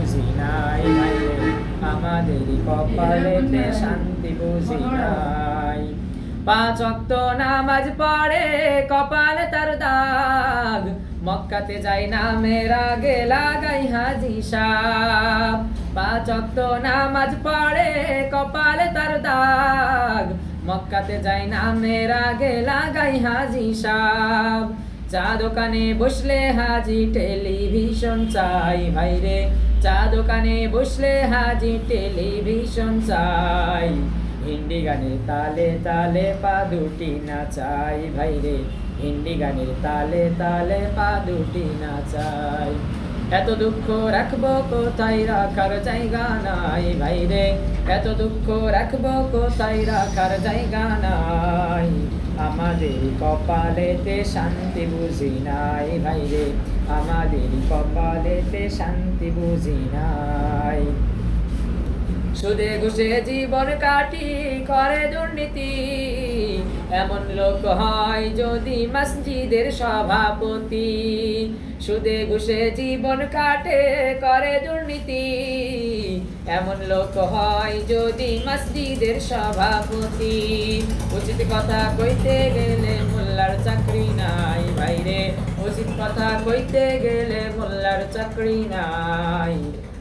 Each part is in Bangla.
বুঝি নাই আমাদের কপালেতে শান্তি বুঝি নাই পাঁচ অক্ত নামাজ পড়ে, কপালে তার দাগ। মক্কাতে যাই না মেরা গে লাগাই হাজি সাহ পাঁচ অক্ত নামাজ পড়ে, কপালে তার দাগ। মক্কাতে যাই না মেরা গে লাগাই হাজি সাহ চা দোকানে বসলে হাজি টেলিভিশন চাই ভাইরে চা দোকানে বসলে হাজি টেলিভিশন চাই। হিন্দি গানের তালে তালে পা দুটি না চাই ভাইরে, হিন্দি গানের তালে তালে পা দুটি নাচাই। এত দুঃখ রাখব কোথায় রাখার জায়গা নাই ভাইরে এত দুঃখ রাখব কোথায় রাখার জায়গা নাই? আমাদের কপালেতে শান্তি বুঝি নাই ভাইরে। আমাদের কপালেতে শান্তি বুঝি নাই। সুদে ঘুষে জীবন কাটি করে দুর্নীতি। এমন লোক হয় যদি মসজিদের সভাপতি। সুদে ঘুষে জীবন কাটে, করে দুর্নীতি। এমন লোক হয় যদি মসজিদের সভাপতি। উচিত কথা কইতে গেলে মোল্লার চাকরি নাই বাইরে উচিত কথা কইতে গেলে মোল্লার চাকরি নাই।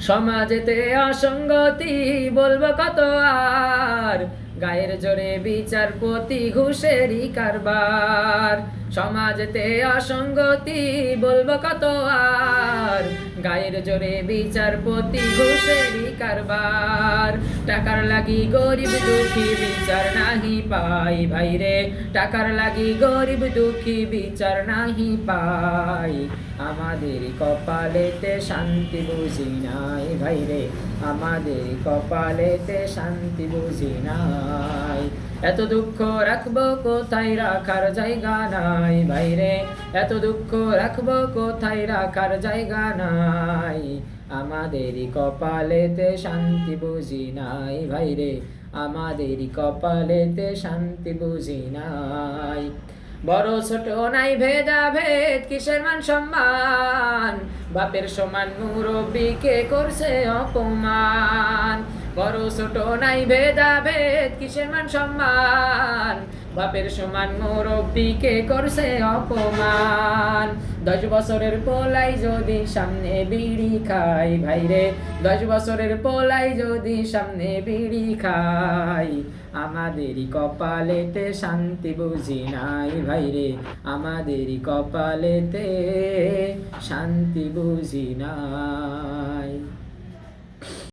সমাজেতে অসঙ্গতি বলব কত আর? গায়ের জোরে বিচারপতি ঘুষেরই কারবার। সমাজেতে অসঙ্গতি বলব কত আর? গায়ের জোরে বিচারপতি ঘুষেরই কারবার। টাকার লাগি গরিব দুঃখী বিচার নাহি পাই ভাইরে টাকার লাগি গরিব দুঃখী বিচার নাহি পাই। আমাদের কপালেতে শান্তি বুঝি নাই ভাইরে আমাদের কপালেতে শান্তি বুঝি নাই। এত দুঃখ রাখব কোথায় রাখার জায়গা নাই? ভাইরে এত দুঃখ রাখব কোথায় রাখার জায়গা নাই? আমাদেরই কপালেতে শান্তি বুঝি নাই, ভাইরে। আমাদেরই কপালেতে শান্তি বুঝি নাই। বড় ছোট নাই ভেদা ভেদ কিসের মান সম্মান? বাপের সমান মুরব্বীকে করছে অপমান? বড় ছোট নাই ভেদা ভেদ কিসের মান সম্মান? বাপের সমান মুরব্বীকে করছে অপমান। দশ বছরের পোলাই যদি সামনে বিড়ি খাই ভাইরে দশ বছরের পোলাই যদি সামনে বিড়ি খাই আমাদেরই কপালেতে শান্তি বুঝি নাই ভাইরে আমাদেরই কপালেতে শান্তি বুঝি নাই।